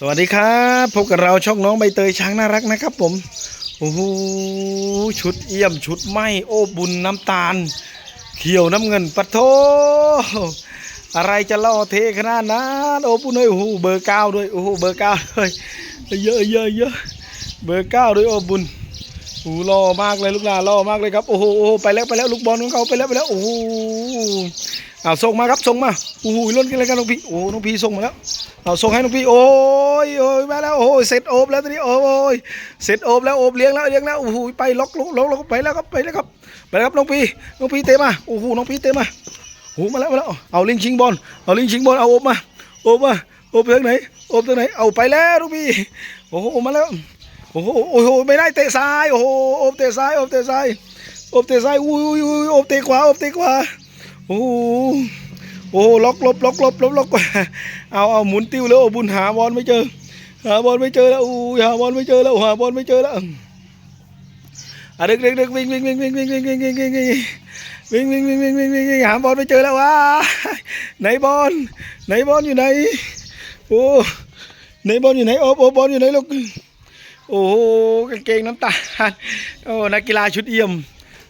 สวัสดีครับพบกับเราช่องน้องใบเตยช้างน่ารักนะครับ ผมโอ้โหชุดเอี่ยมชุดไหมโอ้บุญน้ำตาล เขียวน้ำเงินปะโทอะไรจะล่อเทขนาดนั้นโอ้ปุ้นเอ้ยโอ้โหเบอร์เก้าด้วยโอ้โหเบอร์เก้าด้วยเยอะเยอะเยอะเบอร์เก้าด้วยโอ้บุญโอ้ล่อมากเลยลูกหลานล่อมากเลยครับโอ้โหโอ้โหไปแล้วไปแล้วลูกบอลของเขาไปแล้วไปแล้วโอ้โห เอาส่งมาครับส่งมาโอ้โหล้นกันเลยกันน้องพี่โอ้น้องพี่ส่งมาแล้วเอาส่งให้น้องพี่โอ้ยโอ้ยมาแล้วโอ้ยเสร็จโอบแล้วตอนนี้โอ้ยเสร็จโอบแล้วโอบเลี้ยงแล้วเลี้ยงแล้วโอ้โหไปล็อกล็อกล็อกล็อกไปแล้วครับไปแล้วครับไปแล้วครับน้องพี่น้องพี่เตะมาโอ้โหน้องพี่เตะมาโอ้โหมาแล้วมาแล้วเอาลิงชิงบอลเอาลิงชิงบอลเอาโอบมาโอบมาโอบทางไหนโอบทางไหนเอาไปแล้วน้องพี่โอ้โหมาแล้วโอ้โหโอ้โหไม่ได้เตะซ้ายโอ้โหโอบเตะซ้ายโอบเตะซ้ายโอบเตะซ้ายอุ้ยอุ้ยอุ้ยโอบเตะขวาโอบเตะขวา โอ้โหโอ้ล็อกลบล็อกลบลบล็อกเอาเอาหมุนติ้วแล้วโอ้บุญหาบอลไม่เจอ หาบอลไม่เจอแล้วอู้หาบอลไม่เจอแล้วหาบอลไม่เจอแล้วอะเด็กเด็กเด็กวิ่งวิ่งวิ่งวิ่งวิ่งวิ่งวิ่งวิ่งวิ่งวิ่งวิ่งวิ่งวิ่งวิ่งวิ่งวิ่งวิ่งหาบอลไม่เจอแล้วว้าไหนบอลไหนบอลอยู่ไหนโอ้ไหนบอลอยู่ไหนโอ้โอ้บอลอยู่ไหนลูกโอ้โหกางเกงน้ำตาลโอ้นักกีฬาชุดเอี่ยม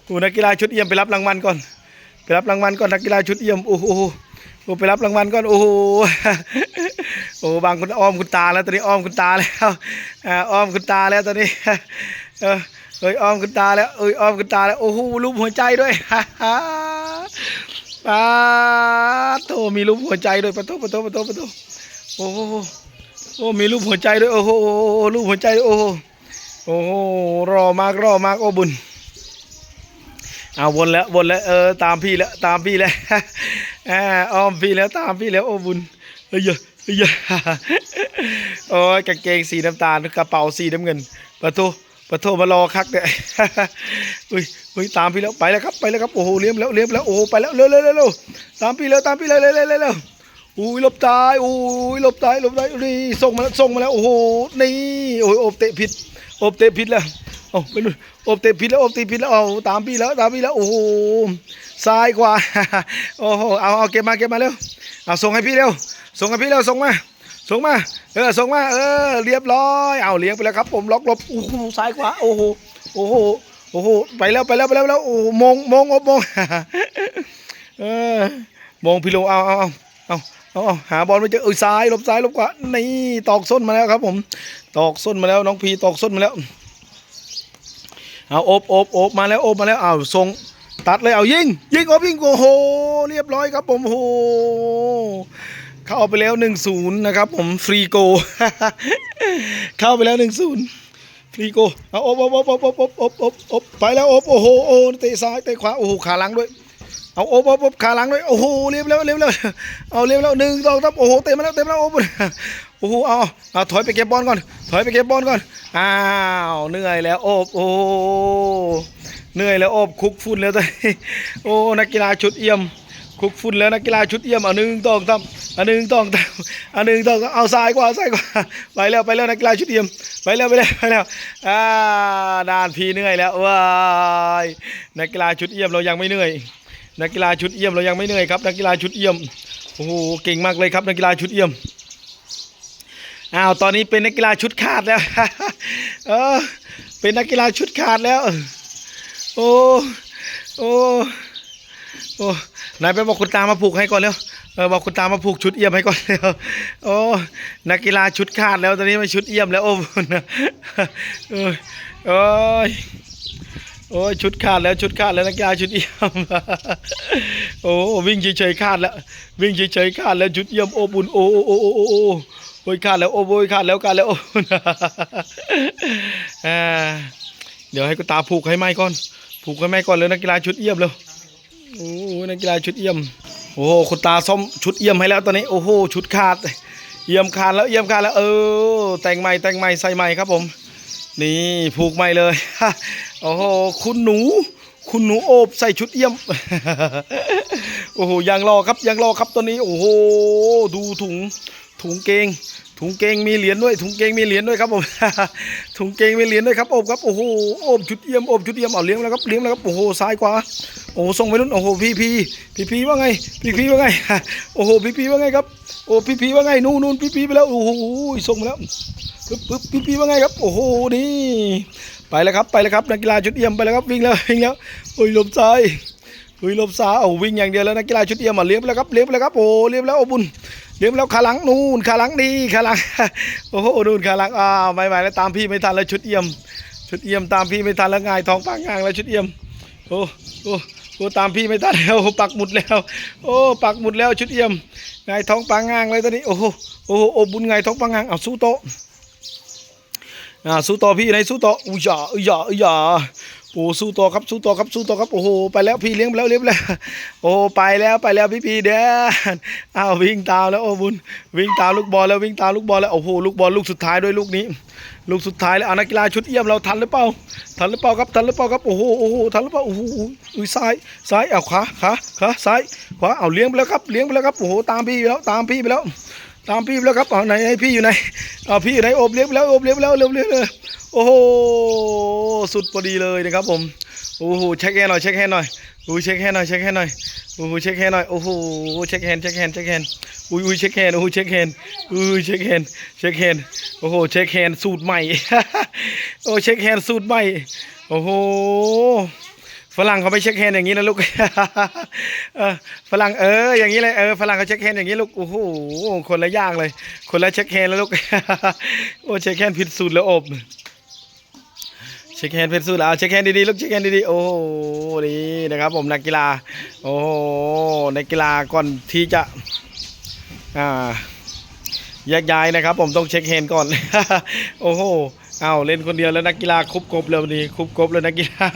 โอ้นักกีฬาชุดเอี่ยมไปรับรางวัลก่อน ไปรับรางวัลก่อนนักกีฬาชุดเอี่ยมโอ้โหโอ้ไปรับรางวัลก่อนโอ้โหโอ้บางคนอ้อมคุณตาแล้วตอนนี้อ้อมคุณตาแล้วอ่าอ้อมคุณตาแล้วตอนนี้เอ้ยอ้อมคุณตาแล้วเอ้ยอ้อมคุณตาแล้วโอ้โหรูปหัวใจด้วยป้าโตมีรูปหัวใจด้วยปะโตปะโตปะโตปะโตโอ้โหโอ้มีรูปหัวใจด้วยโอ้โหรูปหัวใจโอ้โหโอ้โหรอมากรอมากโอ้บุญ เอาวนแล้ววนแล้วเออตามพี่แล้วตามพี่แล้วอ้อมพี่แล้วตามพี่แล้วโอ้บุญเฮ้ยเฮ้ยเฮ้ยโอ้ยกางเกงสีน้ำตาลกระเป๋าสีน้ำเงินประโทประโทมารอคักเนี่ยอุ้ยอุ้ยตามพี่แล้วไปแล้วครับไปแล้วครับโอ้โหเลี้ยมแล้วเลี้ยมแล้วโอ้โหไปแล้วเร็วเร็วเร็วเร็วตามพี่แล้วตามพี่เลยเร็วเร็วเร็วเร็วอุ้ยหลบตายอุ้ยหลบตายหลบตายนี่ส่งมาแล้วส่งมาแล้วโอ้โหนี่โอ้ยโอบเตะผิดโอบเตะผิดแล้ว โอ้ไปนู่นโอบเตะผิดแล้วอบตะผิดแล้วเอาตามพี่แล้วตามพี่แล้วโอ้โหซ้ายขวาโอ้โหเอาเอาเก็บมาเก็บมาเร็วเอาส่งให้พี่เร็วส่งให้พี่เร็วส่งมาส่งมาเออส่งมาเออเรียบร้อยเอาเลี้ยงไปแล้วครับ ผมล็อกลบโอ้โหซ้ายขวาโอ้โหโอ้โหโอ้โหไปแล้วไปแล้วไปแล้วแล้วโอ้โมองมองอบมองเออมองพี่โลเอาเอาเอาเอาเอาหาบอลไม่เจอเออซ้ายลบซ้ายลบขวานี่ตอกส้นมาแล้วครับ ผม ตอกส้นมาแล้วน้องพีตอกส้นมาแล้ว เอาโอบโอบโอบมาแล้วโอบมาแล้วเอาทรงตัดเลยเอายิงยิงโอบยิงโอ้โหเรียบร้อยครับผมโอ้โหเข้าไปแล้วหนึ่งศูนย์นะครับผมฟรีโก เข้าไปแล้วหนึ่งศูนย์ฟรีโกเอาโอบโอบโอบโอบโอบโอบโอบโอบโอบไปแล้วโอบโอ้โหโอ้เตะซ้ายเตะขวาโอ้โหขาหลังด้วยเอาโอบโอบโอบขาหลังด้วยโอ้โหเรียบแล้วเรียบแล้วเอาเรียบแล้วหนึ่งสองสามโอ้โหเต็มแล้วเต็มแล้วโอ้ โอ้โหเอาเอาถอยไปเก็บบอลก่อน ถอยไปเก็บบอลก่อน อ้าวเหนื่อยแล้วโอบโอ้เหนื่อยแล้วโอบคุกฝุ่นแล้วตอนนี้โอ้นักกีฬาชุดเอี่ยม คุกฝุ่นแล้วนักกีฬาชุดเอี่ยมเอาหนึ่งต้องทำอันหนึ่งต้องทำอันหนึ่งต้องเอาซ้ายกว่าซ้ายกว่าไปแล้วไปแล้วนักกีฬาชุดเอี่ยมไปแล้วไปแล้วไปแล้วอ่าด่านพีเหนื่อยแล้วว้ายนักกีฬาชุดเอี่ยมเรายังไม่เหนื่อยนักกีฬาชุดเอี่ยมเรายังไม่เหนื่อยครับนักกีฬาชุดเอี่ยมโอ้โหเก่งมากเลยครับนักกีฬาชุดเอี่ยม อ้าวตอนนี้เป็นนักกีฬาชุดขาดแล้วเออเป็นนักกีฬาชุดขาดแล้ว โอ้โอ้โอ้นายไปบอกคุณตามาผูกให้ก่อนเร็วเออบอกคุณตามาผูกชุดเอี่ยมให้ก่อนเร็วโอ้นักกีฬาชุดขาดแล้วตอนนี้มันชุดเอี่ยมแล้วโอ้โอ้ยโอ้ยโอ้ยชุดขาดแล้วชุดขาดแล้วนักกีฬาชุดเอี่ยมโอ้วิ่งเฉยๆขาดแล้ววิ่งเฉยๆขาดแล้วชุดเอี่ยมโอ้บุญโอ้โอ้โอ้โอ้ โอ้ยขาดแล้วโอ้โอ้ยขาดแล้วขาดแล้วโอ้อ่าเดี๋ยวให้กูตาผูกให้ไหมก่อน ผูกให้ไหมก่อนเลยนักกีฬาชุดเอี่ยมเลยโอ้ยนักกีฬาชุดเอี่ยม โอ้โหคุณตาซ่อมชุดเอี่ยมให้แล้วตอนนี้ โอ้โหชุดขาด เอี่ยมขาดแล้วเอี่ยมขาดแล้วเออแต่งใหม่แต่งใหม่ใส่ใหม่ครับผม นี่ผูกใหม่เลยโอ้โหคุณหนู คุณหนูโอบใส่ชุดเอี่ยมโอ้โหยังรอครับยังรอครับตัวนี้ โอ้โหดูถุง ถุงเกง ถุงเกงมีเหรียญด้วย ถุงเกงมีเหรียญด้วยครับผม ถุงเกงมีเหรียญด้วยครับโอบครับ โอ้โห โอบชุดเยี่ยม โอบชุดเยี่ยม เอาเลี้ยงแล้วครับ เลี้ยงแล้วครับ โอ้โห ซ้ายขวา โอ้โหส่งไปนู่น โอ้โห พี่พีพี่พีว่าไง พี่พีว่าไง โอ้โห พี่พีว่าไงครับ โอ้พี่พีว่าไง นู่นนู่นพี่พีไปแล้ว โอ้โห ส่งแล้วปึ๊บปึ๊บพี่พีว่าไงครับ โอ้โห นี่ ไปแล้วครับ ไปแล้วครับ นักกีฬาชุดเยี่ยมไปแล้วครับ วิ่งแล้ว วิ่งแล้ว โอ้ยลบซ้าย อ้ยลบซ้ายเอาวิ่งอย่างเดียวแล้วนักกีฬาชุดเยี่ยมมาเลี้ยงไปแล้วครับเลี้ยงไปแล้วครับโอ้เลี้ยงไปแล้วโอ้บุญเลี้ยงแล้วขาหลังนู่นขาหลังดีขาหลังโอ้โหนู่นขาหลังอ้าวไม่ไหวแล้วตามพี่ไม่ทันแล้วชุดเอี่ยม ชุดเอี่ยมตามพี่ไม่ทันแล้วง่ายท้องปากง่างแล้วชุดเอี่ยมโอ้โอ้โอ้ตามพี่ไม่ทันแล้วโอ้ปักหมุดแล้ว โอ้ปักหมุดแล้วชุดเอี่ยมง่ายท้องปากง่างเลยตอนนี้โอ้โหโอ้โหโอ้บุญง่ายท้องปากง่างเอาสู้โตอ่าสู้ต่อพี่ไหนสู้ต่ออุ้ยอย่าอุ้ยอย่าอุ้ยอย่า โอ้สู้ต่อครับสู้ต่อครับสู้ต่อครับโอ้โหไปแล้วพี่เลี้ยงไปแล้วเลี้ยงแล้วโอ้ไปแล้วไปแล้วพี่พีเด้นอ้าววิ่งตามแล้วโอ้บุญวิ่งตามลูกบอลแล้ววิ่งตามลูกบอลแล้วโอ้โหลูกบอลลูกสุดท้ายด้วยลูกนี้ ลูกสุดท้ายแล้วนักกีฬาชุดเอี่ยมเราทันหรือเปล่าทันหรือเปล่าครับทันหรือเปล่าครับโอ้โหโอ้โหทันหรือเปล่าโอ้โหอุ้ยซ้ายซ้ายเอาขวาขวาขวาซ้ายขวาเอาเลี้ยงไปแล้วครับเลี้ยงไปแล้วครับโอ้โหตามพี่ไปแล้วตามพี่ไปแล้วตามพี่ไปแล้วครับเอาไหนไหนพี่อยู่ไหนเอาพี่อยู่ไหนโอบเลี้ยงไปแล้วโอบเลี้ยงไปแล้วเร็วเร็วเลย โอ้โหสุดพอดีเลยนะครับผมโอ้โหเช็คแฮนหน่อยเช็คแฮนหน่อยโอ้ยเช็คแฮนหน่อยเช็คแฮนหน่อยโอ้โหเช็คแฮนหน่อยโอ้โหเช็คแฮนเช็คแฮนเช็คแฮนอุ้ยอุ้ยเช็คแฮนโอ้โหเช็คแฮนอุ้ยเช็คแฮนเช็คแฮนโอ้โหเช็คแฮนสูตรใหม่โอ้เช็คแฮนสูตรใหม่โอ้โหฝรั่งเขาไม่เช็คแฮนอย่างนี้นะลูกฝรั่งเอออย่างนี้เลยเออฝรั่งเขาเช็คแฮนอย่างนี้ลูกโอ้โหคนละย่างเลย คนละเช็คแฮนแล้วลูกโอ้เช็คแฮนผิดสูตรแล้วอบ เช็คแฮนด์ผิดสูตรแล้วเช็คแฮนด์ดีๆลูกเช็คแฮนด์ดีๆโอ้โหนี่นะครับ ผมนักกีฬา โอ้โหนักกีฬาก่อนที่จะอ่าแยกย้ายนะครับ ผมต้องเช็คแฮนด์ก่อน โอ้โหเอาเล่นคนเดียวแล้วนักกีฬาคุบกบแล้ววันนี้คุบกบแล้วนักกีฬา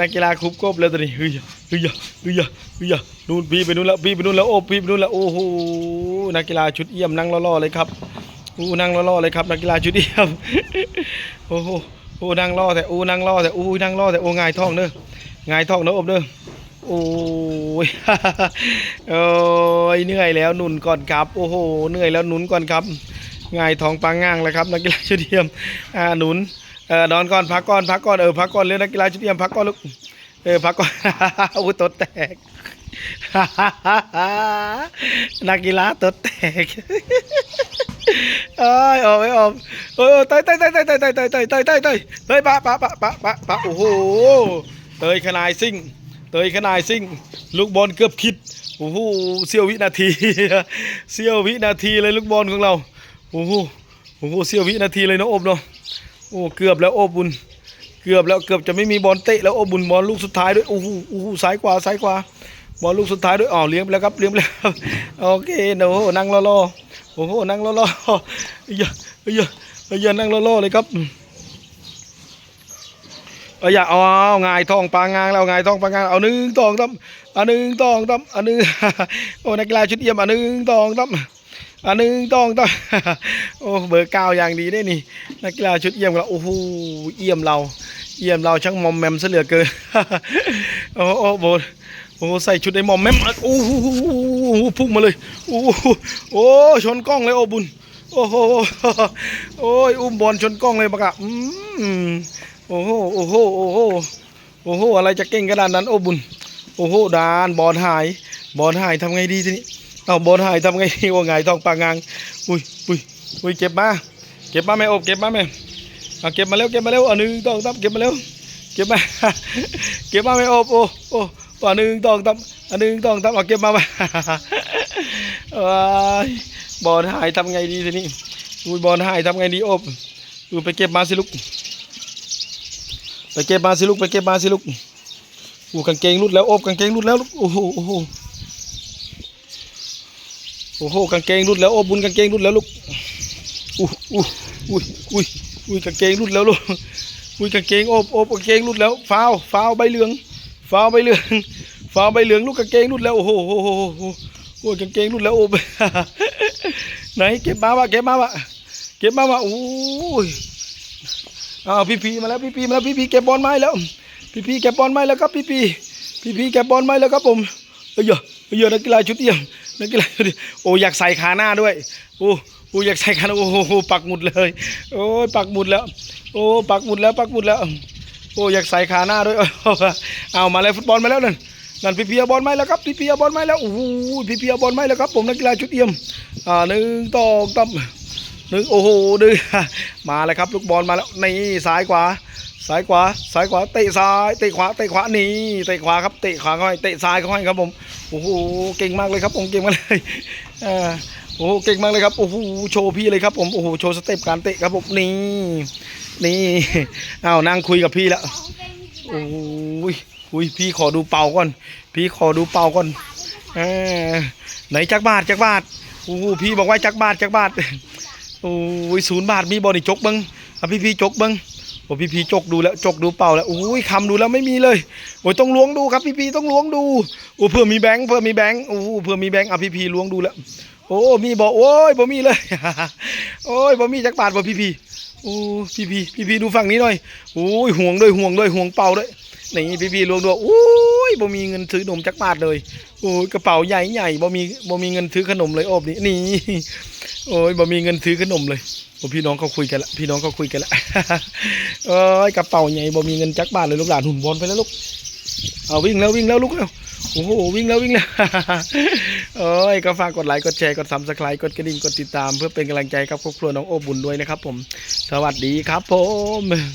นักกีฬาคุบกบแล้วตอนนี้เฮ้ยเฮ้ยเฮ้ยเฮ้ยนู่นพี่ไปนู่นแล้วพี่ไปนู่นแล้วโอ้พี่ไปนู่นแล้วโอ้โหนักกีฬาชุดเอี่ยมนั่งล่อๆเลยครับอู้นั่งล่อๆเลยครับ นักกีฬาชุดเอี่ยมโอ้โหโอ้นั่งล่อแต่โอ้นั่งล่อแต่โอ้นั่งล่อแต่โอ้ง่ายท้องเด้อง่ายท้องเด้ออบเด้อโอ้ยโอ้ยเหนื่อยแล้วหนุนก่อนครับ โอ้โหเหนื่อยแล้วหนุนก่อนครับง่ายท้องปังง่างแล้วครับนักกีฬาชุดเทียมอ่าหนุนเออนอนก่อนพักก่อนพักก่อนเออพักก่อนเร็วนักกีฬาชุดเทียมพักก่อนลูกเออพักก่อนอุ้ตดแตกนักกีฬาตดแตก เอ้ยออกไม่ออกเออเตยเตยเตยเตยเตยเตยเตยเตยเตยเตยเตยเตยปะปะปะปะปะปะโอ้โหเตยขนายซิ่งเตยขนายซิ่ง ลูกบอลเกือบคิดโอ้โหเสี้ยววินาทีเสี้ยววินาทีเลยลูกบอลของเราโอ้โหโอ้โหเสี้ยววินาทีเลยนะอบเนาะโอ้เกือบแล้วอบบุญ เกือบแล้วเกือบจะไม่มีบอลเตะแล้วอบบุญบอลลูกสุดท้ายด้วยโอ้โหโอ้โหซ้ายขวาซ้ายขวาบอลลูกสุดท้ายด้วยอ๋อเลี้ยงไปแล้วครับเลี้ยงไปแล้วโอเคโอ้โหนั่งรอรอ โอ้โหนั่งรอรอเอ้ยเอ้ยเอ้ยนั่งรอรอเลยครับเอ้ยเอาเอางายทองปางงางแล้วงายทองปางงางเอาหนึ่งตองตั้มอันหนึ่งตองตั้มอันหนึ่งโอ้นักกีฬาชุดเยี่ยมอันหนึ่งตองตั้มอันหนึ่งตองต้องโอ้เบอร์เก้าอย่างดีได้นี่นักกีฬาชุดเยี่ยมเราโอ้โหเยี่ยมเราเยี่ยมเราช่างมอมแมมซะเหลือเกินโอ้โอ้โบ โอ้ใส่ชุดไอ้หมอมแมมโอ้โหพุ่งมาเลยโอ้โหโอ้ชนกล้องเลยโอ้บุญโอ้โหโอ้ยอุ้มบอลชนกล้องเลยปะกะอืมโอ้โหโอ้โหโอ้โหโอ้โหอะไรจะเก่งขนาดานนั้นโอ้บุญโอ้โหดานบอลหายบอลหายทำไงดีทีนี้เอาบอลหายทำไงดีว่าไงทองปางงางอุ้ยอุ้ยอุ้ยเก็บมาเก็บมาแม่อบเก็บมาแม่เอาเก็บมาเร็วเก็บมาเร็วอันหนึ่งตองตับเก็บมาเร็วเก็บมาเก็บมาแม่อบโอ้โอ้ อันหนึ่งตองตับอันหนึ่งตองตับเอาเก็บมาไปเอ้บอลหายทำไงดีทีนี้อุ้ยบอลหายทำไงดีอบอุ้ไปเก็บมาสิลูก ไปเก็บมาสิลูกไปเก็บมาสิลูกอู้กางเกงรุดแล้วอบกางเกงรุดแล้วลูกโอ้โหโอ้โหโอ้โหกางเกงรุดแล้วโอ้บุญกางเกงรุดแล้วลูกอู้อู้อุ้ยอุ้ยอุ้ยกางเกงรุดแล้วลูกอุ้ยกางเกงโอบโอบกางเกงรุดแล้วฟาวฟาวใบเหลือง ฟาวใบเหลืองฟาวใบเหลืองลูกกางเกงรุดแล้วโอ้โหโอ้โหโอ้โหโอ้ยกางเกงรุดแล้วโอบไหนเก็บมาวะเก็บมาวะเก็บมาวะโอ้ยอ้าวพี่พีมาแล้วพี่พีมาแล้วพี่พีเก็บบอลไม้แล้ว พี่พีเก็บบอลไม้แล้วครับพี่พีพี่พีเก็บบอลไม้แล้วครับผมเอ้ยเอ้ยนักกีฬาชุดเอี่ยมนักกีฬาชุดโอ้อยากใส่ขาหน้าด้วยโอ้โอ้อยากใส่กันโอ้โหปักหมุดเลย โอ้ยปักหมุดแล้ว โอ้ปักหมุดแล้วปักหมุดแล้ว โอ้อยากใส่ขาหน้าด้วยเอามาแล้วฟุตบอลมาแล้วนั่นนั่นพี่เพียบอลไหมแล้วครับพี่เพียบอลไหมแล้วโอ้โหพี่เพียบอลไหมแล้วครับผมนักกีฬาชุดเอี่ยมอ่าหนึ่งต่อตั้มหนึ่งโอ้โหดึงมาแล้วครับลูกบอลมาแล้วนี่ซ้ายขวาซ้ายขวาซ้ายขวาเตะซ้ายเตะขวาเตะขวานี่เตะขวาครับเตะขวาเข้าให้เตะซ้ายเข้าให้ครับผมโอ้โหเก่งมากเลยครับผมเก่งมากเลยอ่าโอ้โหเก่งมากเลยครับโอ้โหโชว์พี่เลยครับผมโอ้โหโชว์สเต็ปการเตะครับผมนี่ นี่เอานั่งคุยกับพี่แล้วโอ้ยอุ้ยพี่ขอดูเป่าก่อน พี่ขอดูเป่าก่อนเออไหนจักบาทจักบาทโอ้พี่บอกว่าจักบาทจักบาทโอ้ยศูนย์บาทมีบอลนี่จกบังเอะพี่พี่จกบังโอ้พี่พี่จกดูแล้วจกดูเป่าแล้วโอ้ยคำดูแล้วไม่มีเลยโอ้ยต้องล้วงดูครับพี่พี่ต้องล้วงดูโอ้เพื่อมีแบงค์เพื่อมีแบงค์โอ้เพื่อมีแบงค์เอะพี่พี่ล้วงดูแล้วโอ้มีบอกโอ้ยบ่มีเลยโอ้ยบ่มีจักบาทบ่พี่พี่ โอ้พี่พี่พี่พี่ดูฝั่งนี้หน่อยโอ้ยห่วงด้วยห่วงด้วยห่วงเป่าด้วยนี่พี่พี่รวมด้วยโอ้ยบ่มีเงินซื้อนมจักบาทเลยโอ้ยกระเป๋าใหญ่ใหญ่บ่มีบ่มีเงินซื้อขนมเลยอบนี่นี่โอ้ยบ่มีเงินซื้อขนมเลยโอ้พี่น้องเขาคุยกันละพี่น้องเขาคุยกันละโอ้ยกระเป๋าใหญ่บ่มีเงินจักบาทเลยลูกหลานหุ่นบอลไปแล้วลูกเอาวิ่งแล้ววิ่งแล้วลูกแล้วโอ้โหวิ่งแล้ววิ่งแล้ว โอ้ยก็ฝากกดไลค์กดแชร์กดซับสไครต์กดกระดิ่งกดติดตามเพื่อเป็นกำลังใจกับครอบครัวน้องโอบุญด้วยนะครับผม สวัสดีครับผม